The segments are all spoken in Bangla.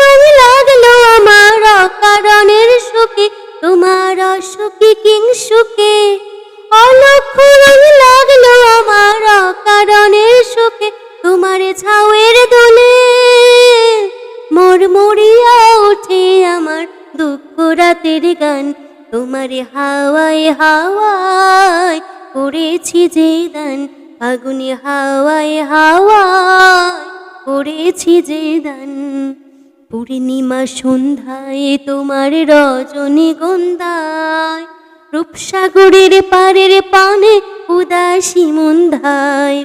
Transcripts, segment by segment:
রং লাগল আমার অকারণের সুখে, তোমার সুখে। কিংসুকে অলক্ষ রং লাগল আমার অকারণের সুখে, তোমার ছাউয়ের দোলে। মরমরিয়া ওঠে আমার দুঃখ রাতের গান, তোমার হাওয়ায় হাওয়ায় করেছি যে দান ফাগুনে হাওয়ায় হাওয়ায় করেছি যে দান। পূর্ণিমা সন্ধ্যায় তোমার রজনী গন্ধায়, রূপসাগরের পারের পানে উদাসী মন্ধায়।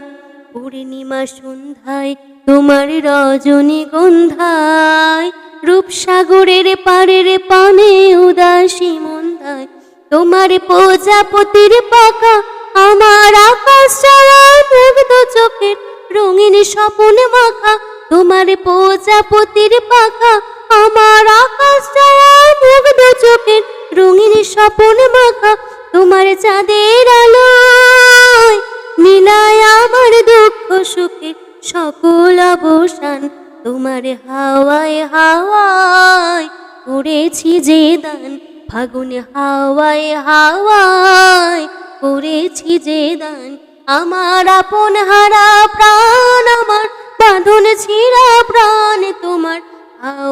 পূর্ণিমা সন্ধ্যায় তোমার রজনী গন্ধায়, রূপসাগরের পারের পানে উদাসী মন্ধায়। তোমার প্রজাপতির পাখা আমার আকাশ রঙিন স্বপন মাখা, তোমার প্রজাপতির পাখা, আমার আকাশ মুগ্ধ চোখের রঙিন স্বপন মাখা, তোমার চাঁদের নীলায় আমার দুঃখ সুখে সকল অবসান, তোমার হাওয়ায় হাওয়ায় করেছি যে দান, ফাগুনে হাওয়ায় হাওয়ায় করেছি যে দান, আমার আপন হারা